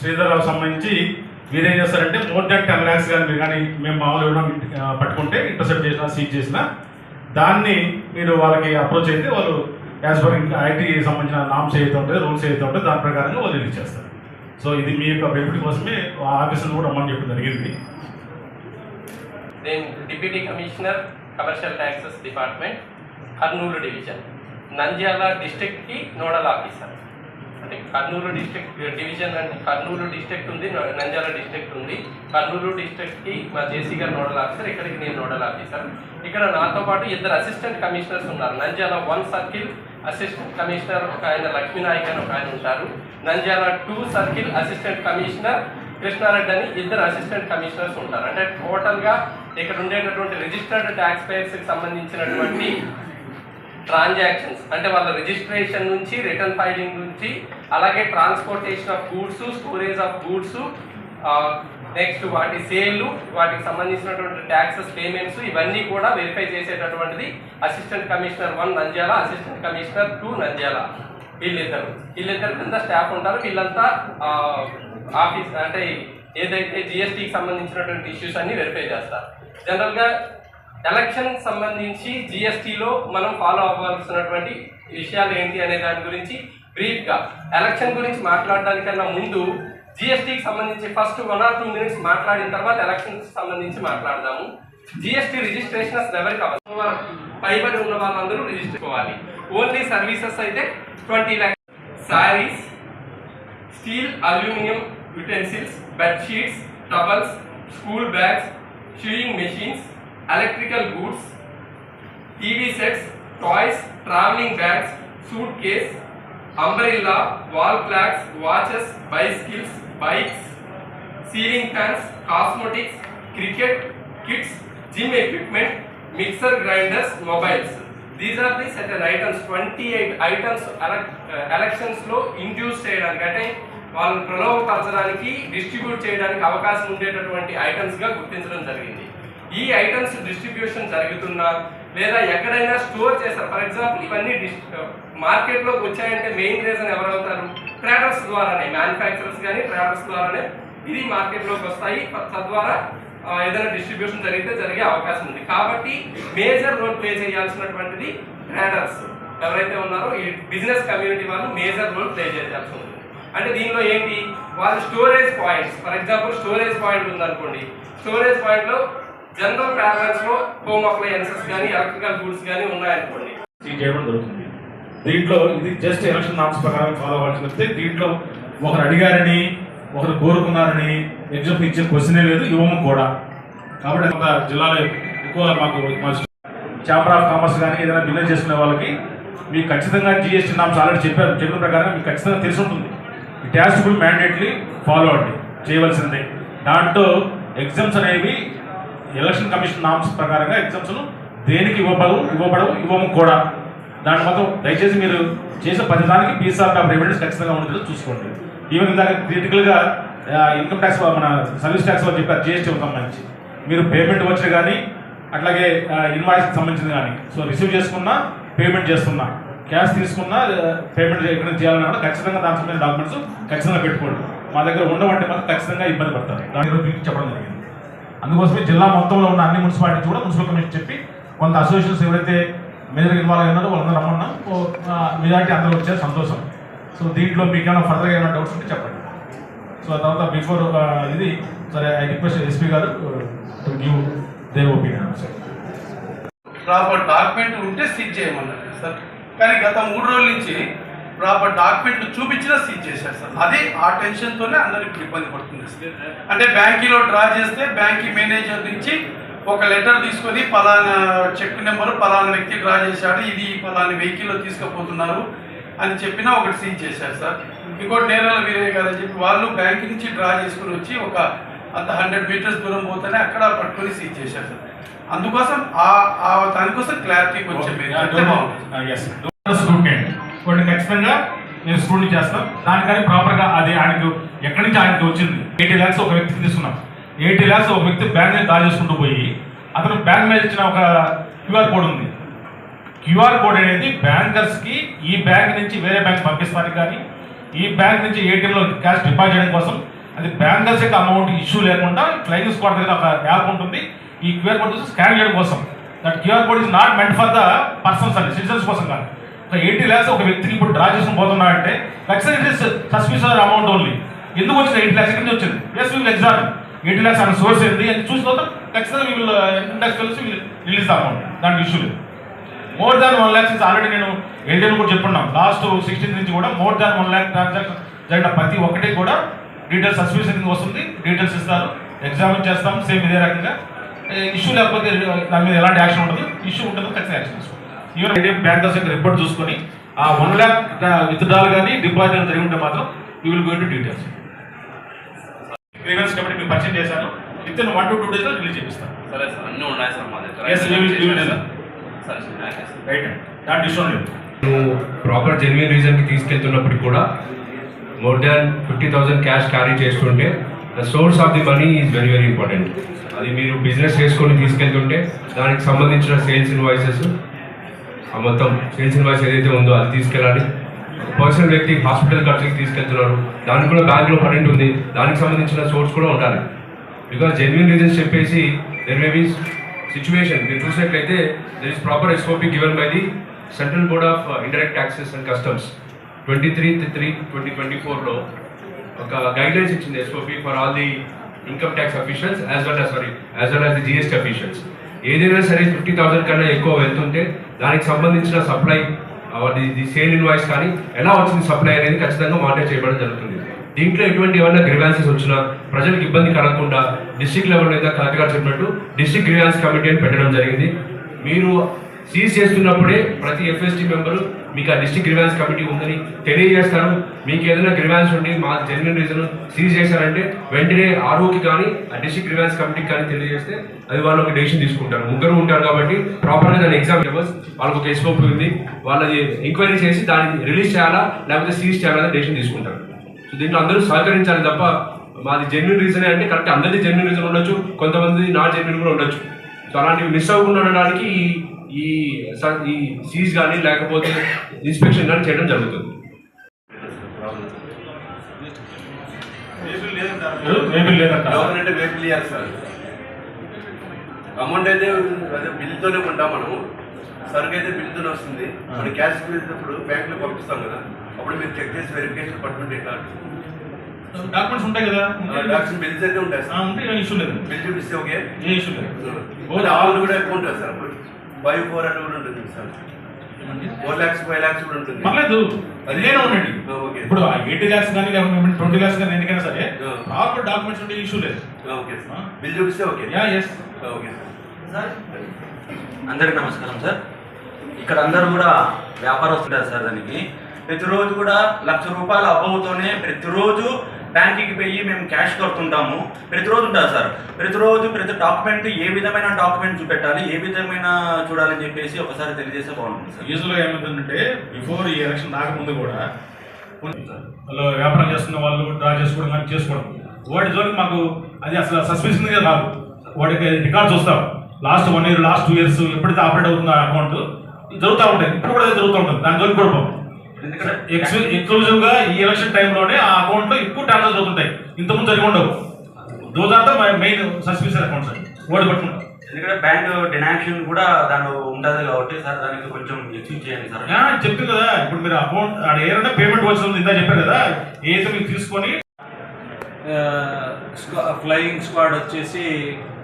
శ్రీధర్రావు సంబంధించి మీరేం చేస్తారంటే మోర్ దాన్ టెన్ ల్యాక్స్ కానీ మీరు కానీ మేము మామూలు ఇవ్వడం పట్టుకుంటే ఇంటర్సెప్ట్ చేసినా సీజ్ చేసినా దాన్ని మీరు వాళ్ళకి అప్రోచ్ అయితే వాళ్ళు యాజ్ పర్ ఐటీ సంబంధించిన నామ్స్ ఏదైతే ఉంటుంది రూల్స్ ఏదైతే ఉంటాయో దాని ప్రకారంగా వాళ్ళు రిలీజ్ చేస్తారు. సో ఇది మీ యొక్క బెనిఫిట్ కోసమే ఆఫీసులు కూడా రమ్మని చెప్పడం జరిగింది. నేను deputy commissioner commercial taxes department Kurnool division Nandyal డిస్ట్రిక్ట్కి nodal officer Kurnool district division అంటే కర్నూలు డిస్ట్రిక్ట్ ఉంది నంజాల నంద్యాల డిస్ట్రిక్ట్ ఉంది. కర్నూలు డిస్ట్రిక్ట్కి మా జేసీ గారు నోడల్ ఆఫీసర్ ఇక్కడికి నేను నోడల్ ఆఫీసర్. ఇక్కడ నాతో పాటు ఇద్దరు అసిస్టెంట్ కమిషనర్స్ ఉన్నారు. Nandyal one circle assistant commissioner ఒక ఆయన లక్ష్మీనాయక్ అని ఒక ఆయన ఉంటారు. Nandyal two circle assistant commissioner Krishna Reddy అని ఇద్దరు అసిస్టెంట్ కమిషనర్స్ ఉంటారు. అంటే టోటల్గా ఇక్కడ ఉండేటటువంటి రిజిస్టర్డ్ ట్యాక్స్ పేయర్స్కి సంబంధించినటువంటి ట్రాన్సాక్షన్స్ అంటే వాళ్ళ రిజిస్ట్రేషన్ నుంచి రిటర్న్ ఫైలింగ్ నుంచి అలాగే transportation of goods storage of goods next వాటి సేల్ వాటికి సంబంధించినటువంటి ట్యాక్సెస్ పేమెంట్స్ ఇవన్నీ కూడా verify చేసేటటువంటిది assistant commissioner one Nandyal assistant commissioner two Nandyal. వీళ్ళిద్దరు. వీళ్ళిద్దరు కింద స్టాఫ్ ఉంటారు. వీళ్ళంతా ఆఫీస్ అంటే ఏదైతే జిఎస్టీకి సంబంధించినటువంటి ఇష్యూస్ అన్ని వెరిఫై చేస్తారు. జనరల్గా ఎలక్షన్ సంబంధించి జిఎస్టీలో మనం ఫాలో అవ్వాల్సినటువంటి విషయాలు ఏంటి అనే దాని గురించి బ్రీఫ్గా ఎలక్షన్ గురించి మాట్లాడడానికన్నా ముందు జిఎస్టీకి సంబంధించి first one or two minutes మాట్లాడిన తర్వాత ఎలక్షన్కి సంబంధించి మాట్లాడదాము. జిఎస్టీ రిజిస్ట్రేషన్ అసలు ఎవరికి అవసరం? పైబడి ఉన్న వాళ్ళందరూ రిజిస్టర్ అవ్వాలి. ఓన్లీ సర్వీసెస్ అయితే twenty lakhs saris steel aluminium utensils bedsheets towels school bags sewing machines electrical goods TV sets toys travelling bags suitcase umbrella wall plugs watches bicycles bikes ceiling fans cosmetics cricket kits gym equipment mixer grinders mobiles these are the certain items twenty eight items ఎలక్షన్స్లో induce చేయడానికి అంటే వాళ్ళని ప్రలోభపరచడానికి distribute చేయడానికి అవకాశం ఉండేటటువంటి ఐటమ్స్గా గుర్తించడం జరిగింది. ఈ ఐటమ్స్ డిస్ట్రిబ్యూషన్ జరుగుతున్నా లేదా ఎక్కడైనా స్టోర్ చేస్తారు. ఫర్ ఎగ్జాంపుల్ ఇవన్నీ మార్కెట్లోకి వచ్చాయంటే మెయిన్ రీజన్ ఎవరు అవుతారు? ట్రేడర్స్ ద్వారానే మ్యానుఫ్యాక్చరర్స్ కానీ ట్రేడర్స్ ద్వారానే ఇది మార్కెట్లోకి వస్తాయి తద్వారా ఏదైనా డిస్ట్రిబ్యూషన్ జరిగితే జరిగే అవకాశం ఉంది. కాబట్టి మేజర్ రోల్ ప్లే చేయాల్సినటువంటిది ట్రేడర్స్. ఎవరైతే ఉన్నారో ఈ బిజినెస్ కమ్యూనిటీ వాళ్ళు మేజర్ రోల్ ప్లే చేయాల్సి ఉంది అంటే దీనిలో ఏంటి? వాళ్ళు storage points for example storage point ఉందనుకోండి. స్టోరేజ్ పాయింట్లో జనరల్ ప్యారల్స్లో హోమ్ అప్లయన్సెస్ కానీ ఎలక్ట్రికల్ గూడ్స్ కానీ ఉన్నాయనుకోండి. చేయడం జరుగుతుంది దీంట్లో ఇది జస్ట్ ఎలక్షన్ నామ్స్ ప్రకారం ఫాలో అవ్వాల్సి వస్తే దీంట్లో ఒకరు అడిగారని ఒకరు కోరుకున్నారని ఎగ్జామ్ ఇచ్చే క్వశ్చనే లేదు ఇవ్వము కూడా. కాబట్టి ఒక జిల్లాలో ఎక్కువ మాకు ఛాంబర్ ఆఫ్ కామర్స్ కానీ ఏదైనా బిజినెస్ చేసుకునే వాళ్ళకి మీకు ఖచ్చితంగా జిఎస్టీ నామ్స్ ఆల్రెడీ చెప్పారు. చెప్పిన ప్రకారం మీకు ఖచ్చితంగా తెలిసి ఉంటుంది. ఇట్ హ్యాస్ మ్యాండేట్లీ ఫాలో అండి. చేయవలసిందే. దాంట్లో ఎగ్జామ్స్ అనేవి ఎలక్షన్ కమిషన్ నామ్స్ ప్రకారంగా ఎగ్జామ్స్ను దేనికి ఇవ్వబడవు ఇవ్వబడవు ఇవ్వము కూడా. దాని మొత్తం దయచేసి మీరు చేసే ప్రతిదానికి పీస్ ఆఫ్ ఎవిడెన్స్ ఖచ్చితంగా ఉండేది చూసుకోండి. ఈవెన్ ఇందాక క్రిటికల్గా ఇన్కమ్ ట్యాక్స్ మన సర్వీస్ ట్యాక్స్లో చెప్పారు జిఎస్టీ సంబంధించి. మీరు పేమెంట్ వచ్చిన కానీ అట్లాగే ఇన్వాయిస్ సంబంధించింది కానీ సో రిసీవ్ చేసుకున్నా పేమెంట్ చేస్తున్నా. క్యాష్ తీసుకున్నా పేమెంట్ ఎక్కడ చేయాలన్నా కూడా ఖచ్చితంగా దాని సంబంధించిన డాక్యుమెంట్స్ ఖచ్చితంగా పెట్టుకోండి. మా దగ్గర ఉండవంటే మాత్రం ఖచ్చితంగా ఇబ్బంది పడతారు. దాని గురించి మీకు చెప్పడం జరిగింది. అందుకోసమే జిల్లా మొత్తంలో ఉన్న అన్ని మున్సిపాలిటీస్ కూడా మున్సిపల్ కమిషన్ చెప్పి కొంత అసోసియేషన్స్ ఎవరైతే మేజర్గా ఇన్వాల్వ్ అయినారో వాళ్ళందరూ రమ్మన్నా. మెజారిటీ అందరూ వచ్చారు సంతోషం. సో దీంట్లో మీకు ఏమైనా ఫర్దర్గా ఏమైనా డౌట్స్ ఉంటే చెప్పండి. సో ఆ తర్వాత బిఫోర్ ఇది సరే ఐ రిక్వెస్ట్ ఎస్పీ గారు to give their opinion sir proper document ఉంటే సీజ్ చేయమన్నారు సార్ కానీ గత మూడు రోజుల నుంచి ప్రాపర్ డాక్యుమెంట్లు చూపించినా సీజ్ చేశారు సార్. అది ఆ టెన్షన్తోనే అందరూ ఇప్పుడు ఇబ్బంది పడుతుంది సార్. అంటే బ్యాంకీలో డ్రా చేస్తే బ్యాంకీ మేనేజర్ నుంచి ఒక లెటర్ తీసుకొని పలానా చెక్ నెంబర్ పలానా వ్యక్తి డ్రా చేశాడు ఇది పలానా వెహికల్లో తీసుకుపోతున్నారు అని చెప్పినా ఒకటి సీజ్ చేశారు సార్. ఇంకోటి నేరాల వీరయ్య గారు అని చెప్పి వాళ్ళు బ్యాంక్ నుంచి డ్రా చేసుకుని వచ్చి ఒక అంత హండ్రెడ్ మీటర్స్ దూరం పోతేనే అక్కడ పట్టుకొని సీజ్ చేశారు సార్. అందుకోసం ఆ దానికోసం క్లారిటీ కొంచెం బాగుంటుంది. ఎస్ కొన్ని ఖచ్చితంగా నేను స్టూడెంట్ చేస్తాం దానికని ప్రాపర్గా అది ఆయనకు ఎక్కడి నుంచి ఆయనకి వచ్చింది? ఎయిటీ ల్యాక్స్ ఒక వ్యక్తికి తీసుకున్నాం. ఎయిటీ ల్యాక్స్ ఒక వ్యక్తి బ్యాంక్ మీద డ్రా చేసుకుంటూ పోయి అతను బ్యాంక్ మీద ఇచ్చిన ఒక క్యూఆర్ కోడ్ ఉంది. క్యూఆర్ కోడ్ అనేది బ్యాంకర్స్కి ఈ బ్యాంక్ నుంచి వేరే బ్యాంక్ పంపిస్తానికి కానీ ఈ బ్యాంక్ నుంచి ఏటీఎంలో క్యాష్ డిపాజిట్ చేయడం కోసం అది బ్యాంకర్స్ యొక్క అమౌంట్ ఇష్యూ లేకుండా ఫ్లైయింగ్ స్క్వాడ్ దగ్గర ఒక యాప్ ఉంటుంది. ఈ క్యూఆర్ కోడ్ స్కాన్ చేయడం కోసం. That QR code is not meant for the persons అండి సిటిజన్స్ కోసం కాదు. ఒక ఎయిటీ ల్యాక్స్ ఒక వ్యక్తికి ఇప్పుడు డ్రా చేసుకుని పోతున్నా అంటే ఖచ్చితంగా it is suspicious amount only ఎందుకు వచ్చింది? ఎయిటీ ల్యాక్స్ ఎక్కడి నుంచి వచ్చింది yes will exam eighty lakhs అనే సోర్స్ ఏంది? అని చూసిన తర్వాత ఖచ్చితంగా వీళ్ళు ఇండెక్స్ కలిసి రిలీజ్ అమౌంట్ దానికి ఇష్యూ లేదు. More than one lakhs already నేను ఏజెంట్ కూడా చెప్పున్నాం. లాస్ట్ సిక్స్టీన్ నుంచి కూడా more than one lakh transaction జరిగిన ప్రతి ఒక్కటి కూడా డీటెయిల్స్ సస్పెన్షన్ కింద వస్తుంది. డీటెయిల్స్ ఇస్తారు. ఎగ్జామిన్ చేస్తాం. సేమ్ ఇదే రకంగా. ఇష్యూ లేకపోతే uh, దాని మీద ఎలాంటి యాక్షన్ ఉంటుంది? ఇష్యూ ఉంటుందో. ఖచ్చితంగా యాక్షన్ తీసుకోవాలి. ఈవెన్ ఐడిఎం బ్యాంకర్స్ యొక్క రిపోర్ట్ చూసుకొని ఆ వన్ ల్యాక్ విత్డ్రాల్ కానీ డిపాజిట్ జరిగి ఉంటే మాత్రం you will go to details grievance committee మీకు పరిచయం చేశాను. Within one to two డేస్లో రిలీజ్ చేపిస్తాను. సరే సార్ అన్నీ ఉన్నాయి సార్ మా దగ్గర. Yes, we will- we will do that. సరే రైట్ దాంట్లో ఇష్యూ లేదు నువ్వు ప్రాపర్ జెన్యున్ రీజన్కి తీసుకెళ్తున్నప్పుడు కూడా more than fifty thousand cash carry చేస్తుంటే the source of the money is very very important అది మీరు బిజినెస్ చేసుకొని తీసుకెళ్తుంటే దానికి సంబంధించిన సేల్స్ ఇన్వాయిసెస్ మొత్తం చేసిన వయసు ఏదైతే ఉందో అది తీసుకెళ్ళాలి పర్సనల్ వ్యక్తి హాస్పిటల్ ఖర్చుకి తీసుకెళ్తున్నారు. దానికి కూడా బ్యాంక్లో పన్నెండు ఉంది. దానికి సంబంధించిన సోర్స్ కూడా ఉండాలి. బికాజ్ జెన్యున్ రీజన్స్ చెప్పేసి దెర్ మే బీ సిచ్యువేషన్ మీరు చూసినట్లయితే there is proper SOP given by the central board of indirect taxes and customs twenty three three twenty twenty ఫోర్లో ఒక గైడ్లైన్స్ ఇచ్చింది SOP for all the income tax officials as well as sorry as well as the GST officials ఏదైనా సరే fifty thousand కన్నా ఎక్కువ వెళ్తుంటే దానికి సంబంధించిన సప్లై ది సేల్ ఇన్వాయిస్ కానీ ఎలా వచ్చింది సప్లై అనేది ఖచ్చితంగా మానిటర్ చేయడం జరుగుతుంది. దీంట్లో ఎటువంటి ఏమైనా గ్రివాన్సెస్ వచ్చినా ప్రజలకు ఇబ్బంది కలగకుండా డిస్ట్రిక్ట్ లెవెల్ మీద కలెక్టర్ గారు చెప్పినట్టు డిస్ట్రిక్ట్ గ్రివాన్స్ కమిటీ అని పెట్టడం జరిగింది. మీరు సీజ్ చేస్తున్నప్పుడే ప్రతి ఎఫ్ఎస్టీ మెంబరు మీకు ఆ డిస్టిక్ గ్రివాన్స్ కమిటీ ఉందని తెలియజేస్తారు మీకు ఏదైనా గ్రివాన్స్ ఉండి మా జెన్యున్ రీజన్ సీజ్ చేశారంటే వెంటనే ఆర్ఓకి కానీ ఆ డిస్టిక్ గ్రివాన్స్ కమిటీకి కానీ తెలియజేస్తే అది వాళ్ళు ఒక డెసిషన్ తీసుకుంటారు. ముగ్గురు ఉంటారు కాబట్టి ప్రాపర్గా దాని ఎగ్జామ్ లెవెల్స్ వాళ్ళకి ఒక ఎస్ఓపి ఉంది. వాళ్ళది ఎంక్వైరీ చేసి దాన్ని రిలీజ్ చేయాలా లేకపోతే సీజ్ చేయాలని డెసిషన్ తీసుకుంటారు. సో దీంట్లో అందరూ సహకరించాలి తప్ప మాది జెన్యున్ రీజనే అంటే కరెక్ట్ అందరిది జెన్యున్ రీజన్ ఉండొచ్చు కొంతమంది నా జెన్యున్ కూడా ఉండొచ్చు. సో అలాంటివి మిస్ అవ్వకుండా ఉండడానికి ఈ- ఈ సీజ్ కానీ లేకపోతే ఇన్స్పెక్షన్ కానీ చేయడం జరుగుతుంది. అమౌంట్ అయితే అదే బిల్తోనే కొంటాం మనము. సరుకు అయితే బిల్తోనే వస్తుంది. మనం క్యాష్ వెళ్ళినప్పుడు బ్యాంకులో పంపిస్తాం కదా. అప్పుడు మీరు చెక్ చేసి వెరిఫికేషన్ పట్టుకుంటే ఎట్లా? డాక్యుమెంట్స్ ఉంటాయి కదా? డాక్టర్ బిల్స్ అయితే ఉంటాయి సార్. ఉంటే ఇష్యూ లేదు. బిల్ చూపిస్తే ఓకే ఏ ఇష్యూ లేదు. ఆల్ కూడా ఎక్కువ ఉంటుంది సార్ ఫైవ్ ఫోర్ అట్లా కూడా ఉంటుంది sir. Four lakhs five lakhs కూడా ఉంటుంది. పర్లేదు. అదేనా ఉండండి. ఓకే. ఇప్పుడు ఎయిటీ ల్యాక్స్ కానీ లేకపోతే ట్వంటీ ల్యాక్స్ కానీ ఎందుకైనా సరే. ప్రాపర్ డాక్యుమెంట్స్ ఉంటే ఇష్యూ లేదు. Okay sir. బిల్ చూపిస్తే okay. Yeah yes okay sir. అందరికీ నమస్కారం సార్. ఇక్కడ అందరూ కూడా వ్యాపారస్తున్నారు సార్ దానికి. ప్రతిరోజు కూడా లక్ష రూపాయల అబ్బవుతోనే ప్రతిరోజు బ్యాంకుకి పోయి మేము క్యాష్ కడుతుంటాము. ప్రతిరోజు ఉంటుంది సార్. ప్రతిరోజు ప్రతి డాక్యుమెంట్ ఏ విధమైన డాక్యుమెంట్ చూపెట్టాలి ఏ విధమైన చూడాలని చెప్పేసి ఒకసారి తెలియజేస్తే బాగుంటుంది సార్. యూజువల్గా ఏమవుతుందంటే బిఫోర్ ఈ ఎలక్షన్ రాకముందు కూడా వాళ్ళు వ్యాపారం చేస్తున్న వాళ్ళు డ్రా చేసుకోవడం కానీ చేసుకోవడం. వాటి జోలికి మాకు అది అసలు సస్పెన్షన్గా రాదు వాటికి రికార్డ్స్ వస్తాం last one year last two years ఎప్పుడైతే ఆపరేట్ అవుతుందో ఆ అకౌంట్. జరుగుతూ ఉంటాయి. ఇప్పుడు కూడా జరుగుతూ ఉంటుంది. దాని జోలికి కూడా ఎక్స్క్లూజివ్గా ఈ ఎలక్షన్ టైంలోనే ఆ అకౌంట్లో ఎక్కువ ట్రాన్సాక్షన్ జరుగుతుంటాయి ఇంతకుముందు జరిగి ఉండవు. Those are the main suspicious accounts OD పట్టుకుంటాం. ఎందుకంటే బ్యాంక్ డినాక్షన్ కూడా దాంట్లో ఉంటుంది కాబట్టి సార్ దానికి కొంచెం ఎక్స్క్యూజ్ చేయండి సార్. చెప్తుంది కదా. ఇప్పుడు మీరు అకౌంట్ ఆడ ఏదైనా పేమెంట్ వచ్చింది ఇందా చెప్పారు కదా. ఏదైతే మీరు తీసుకొని ఫ్లయింగ్ స్క్వాడ్ వచ్చేసి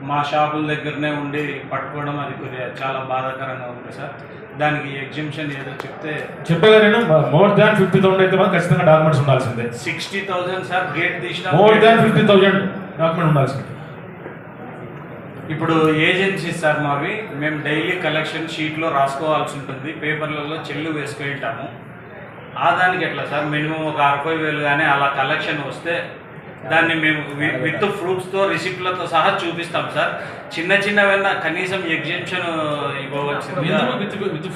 మా షాపుల దగ్గరనే ఉండి పట్టుకోవడం అది కొద్దిగా చాలా బాధాకరంగా ఉంది సార్. దానికి ఎగ్జిబిషన్ ఏదో చెప్తే చెప్పగా నేను మోర్ దాన్ ఫిఫ్టీ థౌసండ్ అయితే మాత్రం ఖచ్చితంగా డాక్యుమెంట్స్ ఉండాల్సిందే. సిక్స్టీ థౌజండ్ సార్ గేట్ తీసిన more than fifty thousand document ఉండాల్సిందే. ఇప్పుడు ఏజెన్సీస్ సార్ మావి మేము డైలీ కలెక్షన్ షీట్లో రాసుకోవాల్సి ఉంటుంది. పేపర్లలో చెల్లు వేసుకుంటాము ఆ దానికి ఎట్లా సార్? మినిమం ఒక అరవై వేలు కానీ అలా కలెక్షన్ వస్తే దాన్ని మేము విత్ ప్రూఫ్స్తో రిసిప్ట్లతో సహా చూపిస్తాం సార్. చిన్న చిన్నవైనా కనీసం ఎగ్జిబిషన్ ఇవ్వవచ్చు విత్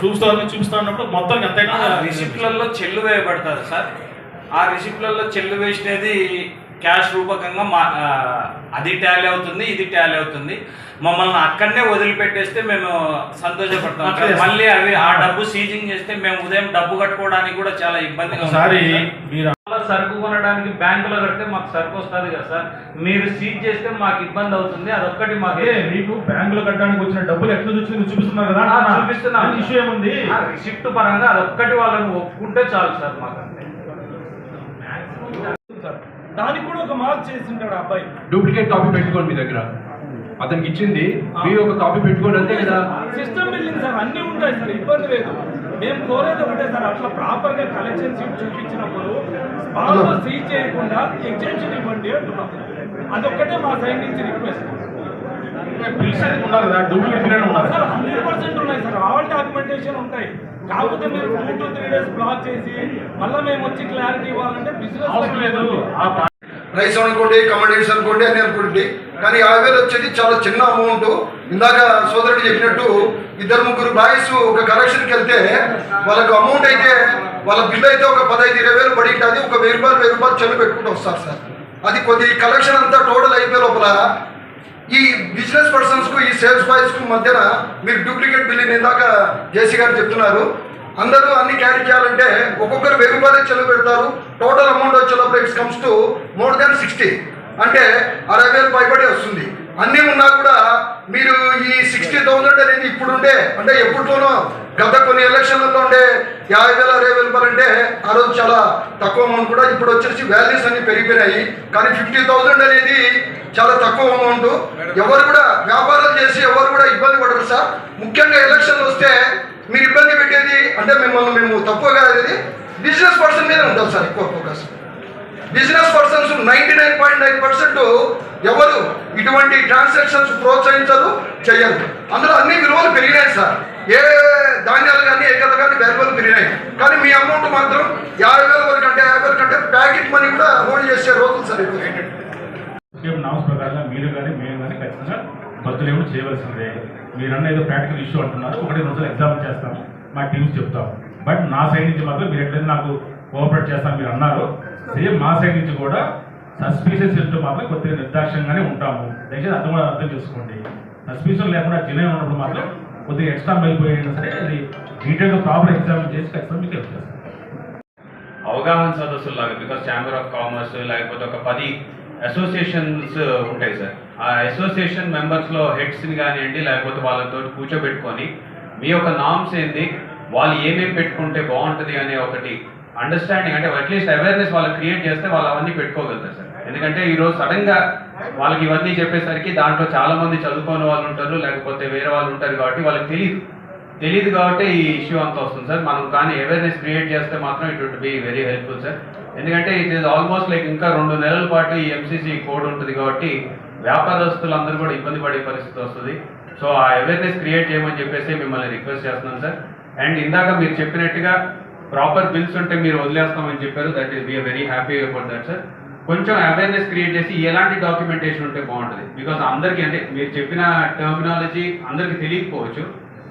చూపిస్తా ఉన్నప్పుడు మొత్తం ఎంతైనా రిసిప్ట్లలో చెల్లు వేయబడుతుంది సార్. ఆ రిసిప్ట్లలో చెల్లు వేసినది క్యాష్ రూపకంగా మా అది టాలీ అవుతుంది ఇది టాలీ అవుతుంది. మమ్మల్ని అక్కడనే వదిలిపెట్టేస్తే మేము సంతోషపడతాం. మళ్ళీ అవి ఆ డబ్బు సీజింగ్ చేస్తే మేము ఉదయం డబ్బు కట్టుకోవడానికి కూడా చాలా ఇబ్బందిగా సరుకు కొనడానికి బ్యాంకులో కడితే మాకు సరుకు వస్తుంది కదా సార్. మీరు సీజ్ చేస్తే మాకు ఇబ్బంది అవుతుంది. అదొక్కటి మాకు అదే మీకు బ్యాంకులో కట్టడానికి వచ్చిన డబ్బులు ఎట్లా వచ్చింది మీరు చూపిస్తున్నారు కదా చూపిస్తున్నాం. ఇష్యూ ఏముంది? రిసిప్ట్ పరంగా అదొక్కటి వాళ్ళని ఒప్పుకుంటే చాలు సార్ మాకు అంతే దానికి కూడా ఒక మార్క్ చేసి ఉంటాడు ఆ అబ్బాయి. డూప్లికేట్ కాపీ పెట్టుకోండి మీ దగ్గర. అతనికి ఇచ్చింది. మీరు ఒక కాపీ పెట్టుకోండి అంతే కదా. సిస్టమ్ బిల్డింగ్ సార్ అన్నీ ఉంటాయి సార్. ఇబ్బంది లేదు. మేము కోరేది ఒకటే సార్ అట్లా ప్రాపర్గా కలెక్షన్ షీట్ చూపించినప్పుడు స్పాట్లో సీజ్ చేయకుండా ఎగ్జామ్షన్ ఇవ్వండి అంటున్నాం. అదొక్కటే మా సైడ్ నుంచి request duplicate sir hundred percent ఉన్నాయి సార్ ఆల్ డాక్యుమెంటేషన్ ఉంటాయి. కాకపోతే మీరు two to three days block చేసి మళ్ళీ మేము వచ్చి క్లారిటీ ఇవ్వాలంటే అవసరం లేదు. నైస్ రైస్ అనుకోండి కమోడిటీస్ అనుకోండి అని అనుకోండి. కానీ యాభై వేలు వచ్చేది చాలా చిన్న అమౌంట్ ఇందాక సోదరుడు చెప్పినట్టు ఇద్దరు ముగ్గురు బాయ్స్ ఒక కలెక్షన్కి వెళ్తే వాళ్ళకు అమౌంట్ అయితే వాళ్ళ బిల్ అయితే ఒక పదహైదు ఇరవై వేలు పడి ఉంటుంది. ఒక వెయ్యి రూపాయలు వెయ్యి రూపాయలు చెల్లు పెట్టుకుంటూ వస్తారు సార్. అది కొద్ది కలెక్షన్ అంతా టోటల్ అయిపోయే లోపల ఈ బిజినెస్ పర్సన్స్కు ఈ సేల్స్ బాయ్స్కు మధ్యన మీరు డూప్లికేట్ బిల్లింగ్ ఇందాక జేసీ గారు చెప్తున్నారు. అందరూ అన్ని క్యారీ చేయాలంటే ఒక్కొక్కరు వెయ్యి రూపాయలు చెల్లు పెడతారు. టోటల్ అమౌంట్ వచ్చేటప్పుడు it's comes to more than sixty అంటే అరవై వేలు పైబడి వస్తుంది. అన్నీ ఉన్నా కూడా మీరు ఈ సిక్స్టీ థౌసండ్ అనేది ఇప్పుడు ఉండే అంటే ఎప్పుడుతోనో గత కొన్ని ఎలక్షన్లలో ఉండే యాభై వేల అరవై వేల రూపాయలు అంటే ఆ రోజు చాలా తక్కువ అమౌంట్ కూడా ఇప్పుడు వచ్చేసి వాల్యూస్ అన్ని పెరిగిపోయినాయి. కానీ ఫిఫ్టీ థౌసండ్ అనేది చాలా తక్కువ అమౌంట్ ఎవరు కూడా వ్యాపారాలు చేసి ఎవరు కూడా ఇబ్బంది పడరు సార్. ముఖ్యంగా ఎలక్షన్లు వస్తే మీరు ఇబ్బంది పెట్టేది అంటే మిమ్మల్ని మేము తక్కువ కాదు బిజినెస్ పర్సన్ మీద ఉంటుంది సార్ ఎక్కువ focus business persons ninety nine point nine percent ఎవరు ఇటువంటి ట్రాన్సాక్షన్స్ ప్రోత్సహించరు చేయరు అందులో అన్ని విలువలు పెరిగినాయి సార్. ఏ ధాన్యాలు కానీ ఏ కథ కానీ వాల్యువలు పెరిగినాయి. కానీ మీ అమౌంట్ మాత్రం యాభై వేల వరకు అంటే యాభై వేల కంటే ప్యాకెట్ మనీ కూడా హోల్డ్ చేసే రోజులు సార్ ఇప్పుడు స్కీమ్ ప్రకారంగా మీరు కానీ మేము కానీ ఖచ్చితంగా బదులు ఏమి చేయవలసిందే మీరన్న ఏదో ప్రాక్టికల్ ఇష్యూ అంటున్నారు ఒకటి రెండు రోజులు ఎగ్జామ్ చేస్తాము మా టీమ్స్ చెప్తాం. బట్ నా సైడ్ నుంచి మాత్రం మీరు ఎట్లయితే నాకు కోఆపరేట్ చేస్తాం మీరు అన్నారు సేమ్ మా సైడ్ నుంచి కూడా సస్పీషియస్ ఇష్టం మాత్రం కొద్దిగా నిర్దాక్ష్యంగానే ఉంటాము. దయచేసి అర్థం కూడా అర్థం చేసుకోండి. సస్పీషన్ లేకుండా జెన్యున్ ఉన్నప్పుడు మాత్రం కొద్దిగా ఎక్స్ట్రా వెళ్ళిపోయినా సరే అది డీటెయిల్గా ప్రాపర్ ఎగ్జామ్ చేసి ఖచ్చితంగా మీకు హెల్ప్ అవగాహన సదస్సులు లాగా బికాస్ ఛాంబర్ ఆఫ్ కామర్స్ లేకపోతే ఒక పది అసోసియేషన్స్ ఉంటాయి సార్. ఆ అసోసియేషన్ మెంబర్స్లో హెడ్స్ని కానివ్వండి లేకపోతే వాళ్ళతో కూర్చోబెట్టుకొని మీ యొక్క నామ్స్ ఏంది వాళ్ళు ఏమేమి పెట్టుకుంటే బాగుంటుంది అనే ఒకటి అండర్స్టాండింగ్ అంటే అట్లీస్ట్ అవేర్నెస్ వాళ్ళు క్రియేట్ చేస్తే వాళ్ళు అవన్నీ పెట్టుకోగలుగుతారు సార్. ఎందుకంటే ఈరోజు సడన్గా వాళ్ళకి ఇవన్నీ చెప్పేసరికి దాంట్లో చాలామంది చదువుకోని వాళ్ళు ఉంటారు లేకపోతే వేరే వాళ్ళు ఉంటారు కాబట్టి వాళ్ళకి తెలియదు తెలియదు కాబట్టి ఈ ఇష్యూ అంతా వస్తుంది సార్ మనం కానీ అవేర్నెస్ క్రియేట్ చేస్తే మాత్రం it would be very helpful sir ఎందుకంటే ఇట్ ఈస్ ఆల్మోస్ట్ లైక్ ఇంకా రెండు నెలల పాటు ఈ ఎంసీసీ కోడ్ ఉంటుంది కాబట్టి వ్యాపారస్తులు అందరూ కూడా ఇబ్బంది పడే పరిస్థితి వస్తుంది. సో ఆ అవేర్నెస్ క్రియేట్ చేయమని చెప్పేసి మిమ్మల్ని రిక్వెస్ట్ చేస్తున్నాం సార్ అండ్ ఇందాక మీరు చెప్పినట్టుగా ప్రాపర్ బిల్స్ ఉంటే మీరు వదిలేస్తామని చెప్పారు. That is we are very happy about that sir కొంచెం అవేర్నెస్ క్రియేట్ చేసి ఎలాంటి డాక్యుమెంటేషన్ ఉంటే బాగుంటుంది? బికాస్ అందరికీ అంటే మీరు చెప్పిన టర్మినాలజీ అందరికీ తెలియకపోవచ్చు.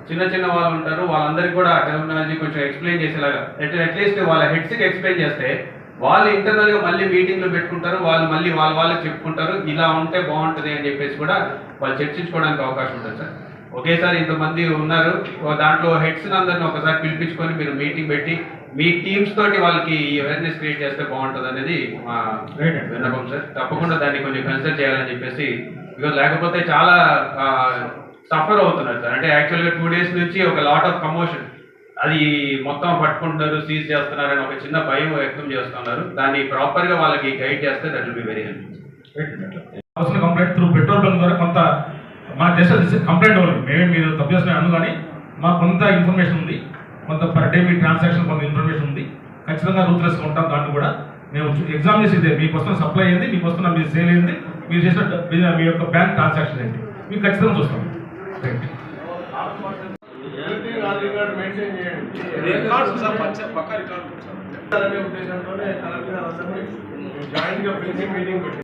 చిన్న చిన్న వాళ్ళు ఉంటారు వాళ్ళందరికీ కూడా టర్మినాలజీ కొంచెం ఎక్స్ప్లెయిన్ చేసేలాగా. అట్లీస్ట్ వాళ్ళ హెడ్స్కి ఎక్స్ప్లెయిన్ చేస్తే వాళ్ళు ఇంటర్నల్గా మళ్ళీ మీటింగ్లు పెట్టుకుంటారు వాళ్ళు మళ్ళీ వాళ్ళ వాళ్ళకి చెప్పుకుంటారు ఇలా ఉంటే బాగుంటుంది అని చెప్పేసి కూడా వాళ్ళు చర్చించుకోవడానికి అవకాశం ఉంటుంది సార్. ఒకేసారి ఇంతమంది ఉన్నారు. దాంట్లో హెడ్స్ అందరిని ఒకసారి పిలిపించుకొని మీరు మీటింగ్ పెట్టి మీ టీమ్స్ తోటి వాళ్ళకి ఈ అవేర్నెస్ క్రియేట్ చేస్తే బాగుంటుంది అనేది మా. విన్నపం సార్. తప్పకుండా దాన్ని కొంచెం కన్సిడర్ చేయాలని చెప్పేసి బికాజ్ లేకపోతే చాలా సఫర్ అవుతున్నారు సార్. అంటే యాక్చువల్గా టూ డేస్ నుంచి ఒక లాట్ ఆఫ్ కమోషన్. అది మొత్తం పట్టుకుంటున్నారు సీజ్ చేస్తున్నారని ఒక చిన్న భయం వ్యక్తం చేస్తున్నారు. దాన్ని ప్రాపర్గా వాళ్ళకి గైడ్ చేస్తే that will be very help complaint through petrol bunk ద్వారా కొంత మా జస్ట్ కంప్లైంట్ ఓన్లీ మేమే మీరు తప్పు చేస్తున్నా అను కానీ మాకు కొంత ఇన్ఫర్మేషన్ ఉంది. కొంత పర్ డే మీ ట్రాన్సాక్షన్ కొంత ఇన్ఫర్మేషన్ ఉంది. ఖచ్చితంగా రూత్లెస్గా ఉంటాం దాన్ని కూడా. మేము ఎగ్జామ్ చేసి ఇదే మీకు వస్తున్న సప్లై అయింది మీకు వస్తున్న మీ సేల్ అయింది మీరు చేసిన మీ యొక్క బ్యాంక్ ట్రాన్సాక్షన్ ఏంటి? మీకు ఖచ్చితంగా చూస్తాం. రికార్డ్స్ సార్ పచ్చ- పక్కా రికార్డు జాయింట్గా పిలిచి మీటింగ్ పెట్టి